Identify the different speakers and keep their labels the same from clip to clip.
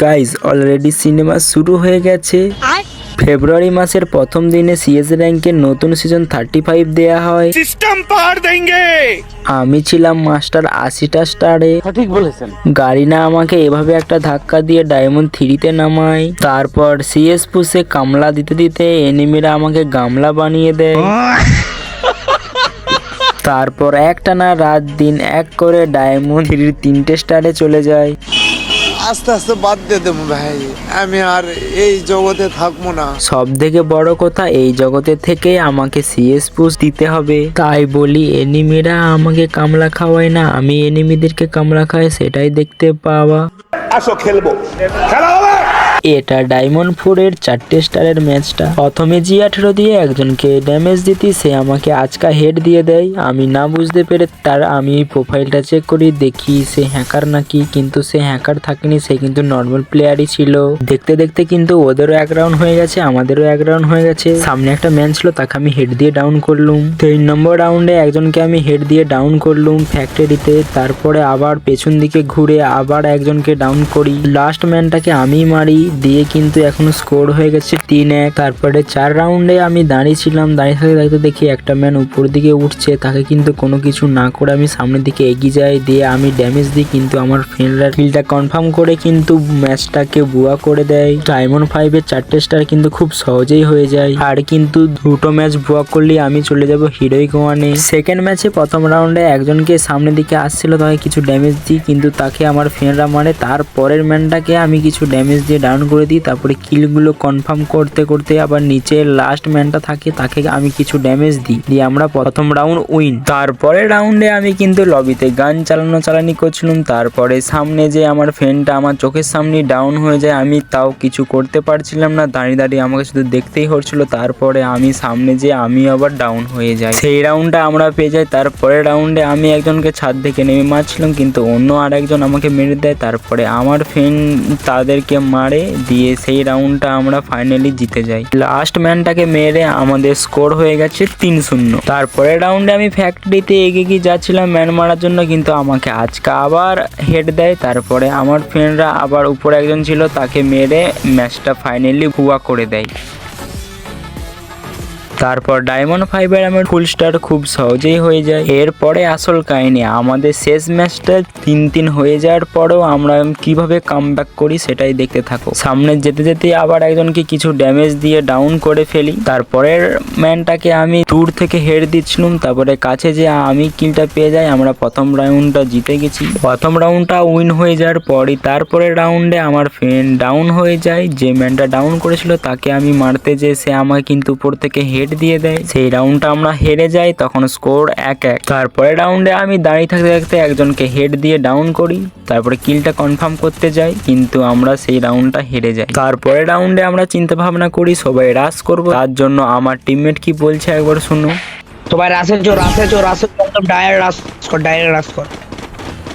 Speaker 1: Guys already cinema শুরু হয়ে গেছে। ফেব্রুয়ারি মাসের প্রথম দিনে সিএস র্যাঙ্কের নতুন সিজন থার্টি ফাইভ দেয়া হয়।
Speaker 2: সিস্টেম
Speaker 1: আমি ছিলাম মাস্টার আশিটা স্টারে।
Speaker 3: ঠিক বলেছেন।
Speaker 1: গাড়ি না আমাকে এভাবে একটা ধাক্কা দিয়ে ডায়মন্ড থ্রিতে নামায়। তারপর সিএস পুষে কামলা দিতে দিতে এনিমিরা আমাকে গামলা বানিয়ে দেয়। তারপর একটানা রাত দিন এক করে ডায়মন্ড থ্রির তিনটে স্টারে চলে যায়।
Speaker 4: আস্তে আস্তে বাদ দিয়ে দেবো ভাই। আমি আর এই জগতে থাকব না।
Speaker 1: সব থেকে বড় কথা এই জগতে থেকে আমাকে সিএস পুশ দিতে হবে। তাই বলি এনিমিরা আমাকে কামলা খাওয়ায় না। আমি এনিমিদেরকে কামলা খাই সেটাই দেখতে পাওয়া।
Speaker 2: আসো খেলব। খেলা হবে?
Speaker 1: এটা ডায়মন্ড ফোরের চারটে স্টারের ম্যাচটা প্রথমে জি আঠেরো দিয়ে একজনকে ড্যামেজ দিতি, সে আমাকে আজকা হেড দিয়ে দেয়। আমি না বুঝতে পেরে তার আমি প্রোফাইলটা চেক করি, দেখি সে হ্যাকার নাকি, কিন্তু সে হ্যাকার থাকেনি, সে কিন্তু নর্মাল প্লেয়ারই ছিল। দেখতে দেখতে কিন্তু ওদেরও এক রাউন্ড হয়ে গেছে, আমাদেরও এক রাউন্ড হয়ে গেছে। সামনে একটা ম্যান ছিল, তাকে আমি হেড দিয়ে ডাউন করলুম। তিন নম্বর রাউন্ডে একজনকে আমি হেড দিয়ে ডাউন করলুম ফ্যাক্টরিতে তারপরে আবার পেছন দিকে ঘুরে আবার একজনকে ডাউন করি। লাস্ট ম্যানটাকে আমি মারি। দিয়ে কিন্তু এখনও স্কোর হয়ে গেছে তিন এক। তারপরে চার রাউন্ডে আমি দাঁড়িয়েছিলাম। দাঁড়িয়ে থাকতে থাকতে দেখি একটা ম্যান উপর দিকে উঠছে। তাকে কিন্তু কোনো কিছু না করে আমি সামনের দিকে এগিয়ে যাই। দিয়ে আমি ড্যামেজ দিই, কিন্তু আমার ফ্রেন্ডরা কিলটা কনফার্ম করে কিন্তু ম্যাচটাকে বুয়া করে দেয়। ডায়মন্ড ফাইভের চারটে স্টার কিন্তু খুব সহজেই হয়ে যায়। আর কিন্তু দুটো ম্যাচ বুয়া করলে আমি চলে যাব হিরোইক ওয়ানে সেকেন্ড ম্যাচে প্রথম রাউন্ডে একজনকে সামনের দিকে আসছিল, তাকে কিছু ড্যামেজ দিই, কিন্তু তাকে আমার ফ্রেন্ডরা মারে। তার পরের ম্যানটাকে আমি কিছু ড্যামেজ দিয়ে ডাউন করে দিই, তারপরে কিলগুলো কনফার্ম করতে করতে আবার নিচে লাস্ট ম্যানটা থাকে, তাকে আমি কিছু ড্যামেজ দিই। দিয়ে আমরা প্রথম রাউন্ড উইন তারপরে রাউন্ডে আমি কিন্তু লবিতে গান চালানো, চালানি করছিলাম। তারপরে সামনে যে আমার ফ্রেন্ডটা আমার চোখের সামনে ডাউন হয়ে যায়, আমি তাও কিছু করতে পারছিলাম না। দাঁড়িয়ে দাঁড়িয়ে আমাকে শুধু দেখতেই হচ্ছিল। তারপরে আমি সামনে যে আমি আবার ডাউন হয়ে যাই। সেই রাউন্ডটা আমরা পেয়ে যাই। তারপরে রাউন্ডে আমি একজনকে ছাদ থেকে নেমে মারছিলাম, কিন্তু অন্য আর একজন আমাকে মেরে দেয়। তারপরে আমার ফ্রেন্ড তাদেরকে মারে দিয়ে সেই রাউন্ডটা আমরা ফাইনালি জিতে যাই। লাস্ট ম্যানটাকে মেরে আমাদের স্কোর হয়ে গেছে তিন শূন্য। তারপরে রাউন্ডে আমি ফ্যাক্টরিতে এগিয়ে গিয়ে যাচ্ছিলাম ম্যান মারার জন্য, কিন্তু আমাকে আজকে আবার হেড দেয়। তারপরে আমার ফ্রেন্ডরা আবার উপরে একজন ছিল, তাকে মেরে ম্যাচটা ফাইনালি ভুয়া করে দেয়। তারপর ডায়মন্ড ফাইভের আমার ফুল স্টার খুব সহজেই হয়ে যায়। এরপরে আসল কাহিনী, আমাদের শেষ ম্যাচটা তিন তিন হয়ে যাওয়ার পরেও আমরা কীভাবে কাম করি সেটাই দেখতে থাকো। সামনে যেতে যেতে আবার একজনকে কিছু ড্যামেজ দিয়ে ডাউন করে ফেলি। তারপরের ম্যানটাকে আমি দূর থেকে হেড দিচ্ছিলাম। তারপরে কাছে যে আমি কিলটা পেয়ে যাই, আমরা প্রথম রাউন্ডটা জিতে গেছি। প্রথম রাউন্ডটা উইন হয়ে যাওয়ার পরই তারপরে রাউন্ডে আমার ফ্রেন্ড ডাউন হয়ে যায়। যে ম্যানটা ডাউন করেছিল, তাকে আমি মারতে যে সে আমাকে কিন্তু উপর থেকে হেড দিয়ে দেয়। সেই রাউন্ডটা আমরা হেরে যাই তখন স্কোর এক এক। তারপরে রাউন্ডে আমি দাঁড়িয়ে থাকতে থাকতে একজনকে হেড দিয়ে ডাউন করি তারপরে কিলটা কনফার্ম করতে যাই কিন্তু আমরা সেই রাউন্ডটা হেরে যাই। তারপরে রাউন্ডে আমরা চিন্তা ভাবনা করি সবাই রাস করব। তার জন্য আমার টিমমেট কি বলছে একবার শুনো
Speaker 3: তো ভাই রাসে চো রাসে চো রাসে চো, একদম ডায়ার রাস কর ডায়ার রাস কর।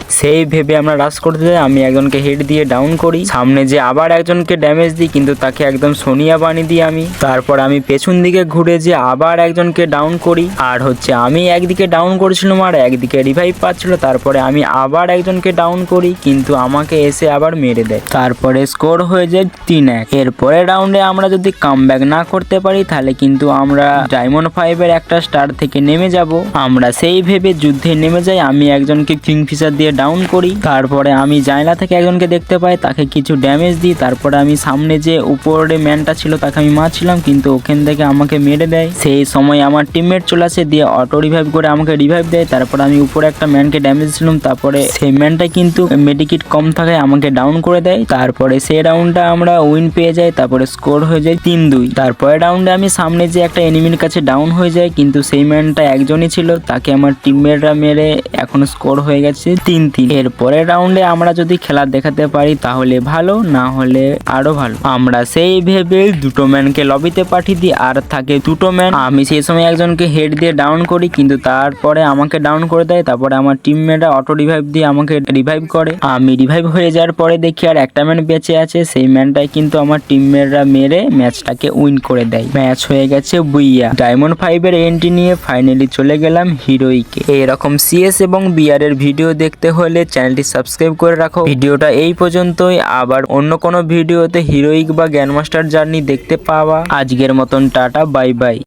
Speaker 1: সেই ভেবে আমরা রাশ করতে যাই, আমি একজনকে হেড দিয়ে ডাউন করি। সামনে যে আবার একজনকে ড্যামেজ দিই, কিন্তু তাকে একদম সোনিয়া বানিয়ে দিই আমি। তারপর আমি পেছন দিকে ঘুরে যে আবার একজনকে ডাউন করি। আর হচ্ছে আমি একদিকে ডাউন করেছিলাম আর একদিকে রিভাইভ পাচ্ছিল, তারপরে আমি আবার একজনকে ডাউন করি, কিন্তু আমাকে এসে আবার মেরে দেয়। তারপরে স্কোর হয়ে যায় তিন এক। এরপরে রাউন্ডে আমরা যদি কাম না করতে পারি, তাহলে কিন্তু আমরা ডায়মন্ড ফাইভের একটা স্টার থেকে নেমে যাব। আমরা সেই ভেবে যুদ্ধে নেমে যাই, আমি একজনকে কিংফিশার দিয়ে ডাউন করি। তারপরে আমি জানলা থেকে একজনকে দেখতে পাই, তাকে কিছু ড্যামেজ দিই, তারপরে আমি সামনে যে উপরে ম্যানটা ছিল তাকে আমি মারছিলাম, কিন্তু ওখান থেকে আমাকে মেরে দেয়। সেই সময় আমার টিমমেট চলে আসে, দিয়ে অটো রিভাইভ করে আমাকে রিভাইভ দেয়। তারপরে আমি উপরে একটা ম্যানকে ড্যামেজ ছিলাম তারপরে সেই ম্যানটা কিন্তু মেডিকিট কম থাকায় আমাকে ডাউন করে দেয়। তারপরে সেই রাউন্ডটা আমরা উইন পেয়ে যাই, তারপরে স্কোর হয়ে যায় তিন দুই। তারপরে রাউন্ডে আমি সামনে যে একটা এনিমির কাছে ডাউন হয়ে যায় কিন্তু সেই ম্যানটা একজনই ছিল, তাকে আমার টিমমেটরা মেরে এখন স্কোর হয়ে গেছে তিন তিন এর পরের রাউন্ডে আমরা যদি খেলা দেখাতে পারি, তাহলে ভালো, না হলে আরও ভালো। আমরা সেই ভেবে দুটো ম্যানকে লবিতে পাঠিয়ে দিই, আর থাকে দুটো ম্যান আমি সেই সময় একজনকে হেড দিয়ে ডাউন করি, কিন্তু তারপরে আমাকে ডাউন করে দেয়, তারপরে আমার টিমমেটরা অটো রিভাইভ দিয়ে আমাকে রিভাইভ করে। আমি রিভাইভ হয়ে যাওয়ার পরে দেখি আর একটা ম্যান বেঁচে আছে, সেই ম্যানটাই কিন্তু আমার টিমমেটরা মেরে ম্যাচটাকে উইন করে দেয়। ম্যাচ হয়ে গেছে বুইয়া। ডায়মন্ড ফাইভের এন্ট্রি নিয়ে ফাইনালি চলে গেলাম হিরোইকে এরকম সিএস এবং বিআর এর ভিডিও দেখতে হলে চ্যানেলটি সাবস্ক্রাইব করে রাখো। ভিডিওটা এই পর্যন্তই। আবার অন্য কোনো ভিডিওতে হিরোইক বা গ্র্যান্ডমাস্টার জার্নি দেখতে পাওয়া। আজকের মতন টাটা, বাই বাই।